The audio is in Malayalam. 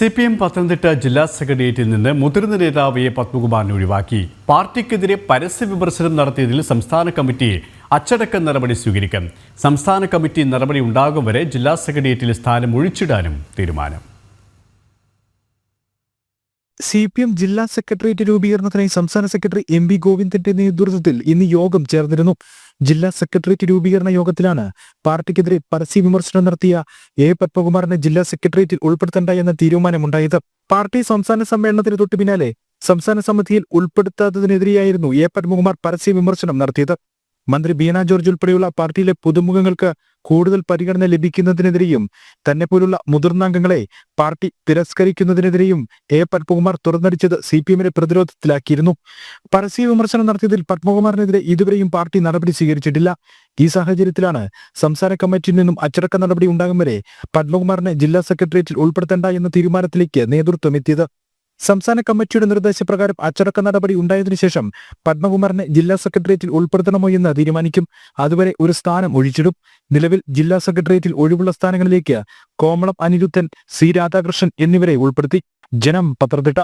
സി പി എം പത്തനംതിട്ട ജില്ലാ സെക്രട്ടേറിയറ്റിൽ നിന്ന് മുതിർന്ന നേതാവ് എ പത്മകുമാറിനെ ഒഴിവാക്കി. പാർട്ടിക്കെതിരെ പരസ്യ വിമർശനം നടത്തിയതിൽ സംസ്ഥാന കമ്മിറ്റി അച്ചടക്ക നടപടി സ്വീകരിക്കും. സംസ്ഥാന കമ്മിറ്റി നടപടി ഉണ്ടാകും വരെ ജില്ലാ സെക്രട്ടേറിയറ്റിൽ സ്ഥാനം ഒഴിച്ചിടാനും തീരുമാനം. സി പി എം ജില്ലാ സെക്രട്ടേറിയറ്റ് രൂപീകരണത്തിനായി സംസ്ഥാന സെക്രട്ടറി എം വി ഗോവിന്ദന്റെ നേതൃത്വത്തിൽ ഇന്ന് യോഗം ചേർന്നിരുന്നു. ജില്ലാ സെക്രട്ടേറിയറ്റ് രൂപീകരണ യോഗത്തിലാണ് പാർട്ടിക്കെതിരെ പരസ്യ വിമർശനം നടത്തിയ എ പത്മകുമാറിനെ ജില്ലാ സെക്രട്ടേറിയറ്റിൽ ഉൾപ്പെടുത്തേണ്ട എന്ന തീരുമാനമുണ്ടായത്. പാർട്ടി സംസ്ഥാന സമ്മേളനത്തിന് തൊട്ടു പിന്നാലെ സംസ്ഥാന സമിതിയിൽ ഉൾപ്പെടുത്താത്തതിനെതിരെയായിരുന്നു എ പത്മകുമാർ പരസ്യ വിമർശനം നടത്തിയത്. മന്ത്രി ബീന ജോർജ് ഉൾപ്പെടെയുള്ള പാർട്ടിയിലെ പുതുമുഖങ്ങൾക്ക് കൂടുതൽ പരിഗണന ലഭിക്കുന്നതിനെതിരെയും തന്നെ പോലുള്ള മുതിർന്ന അംഗങ്ങളെ പാർട്ടി തിരസ്കരിക്കുന്നതിനെതിരെയും എ പത്മകുമാർ തുറന്നടിച്ചത് സി പി എമ്മിനെ പ്രതിരോധത്തിലാക്കിയിരുന്നു. പരസ്യ വിമർശനം നടത്തിയതിൽ പത്മകുമാറിനെതിരെ ഇതുവരെയും പാർട്ടി നടപടി സ്വീകരിച്ചിട്ടില്ല. ഈ സാഹചര്യത്തിലാണ് സംസ്ഥാന കമ്മിറ്റിയിൽ നിന്നും അച്ചടക്ക നടപടി ഉണ്ടാകും വരെ പത്മകുമാറിനെ ജില്ലാ സെക്രട്ടേറിയറ്റിൽ ഉൾപ്പെടുത്തേണ്ട എന്ന തീരുമാനത്തിലേക്ക് നേതൃത്വം എത്തിയത്. സംസ്ഥാന കമ്മിറ്റിയുടെ നിർദ്ദേശപ്രകാരം അച്ചടക്ക നടപടി ഉണ്ടായതിനു ശേഷം പത്മകുമാറിനെ ജില്ലാ സെക്രട്ടേറിയറ്റിൽ ഉൾപ്പെടുത്തണമോ എന്ന് തീരുമാനിക്കും. അതുവരെ ഒരു സ്ഥാനം ഒഴിച്ചിടും. നിലവിൽ ജില്ലാ സെക്രട്ടേറിയറ്റിൽ ഒഴിവുള്ള സ്ഥാനങ്ങളിലേക്ക് കോമളം അനിരുദ്ധൻ സി രാധാകൃഷ്ണൻ എന്നിവരെ ഉൾപ്പെടുത്തി. ജനം പത്തനംതിട്ട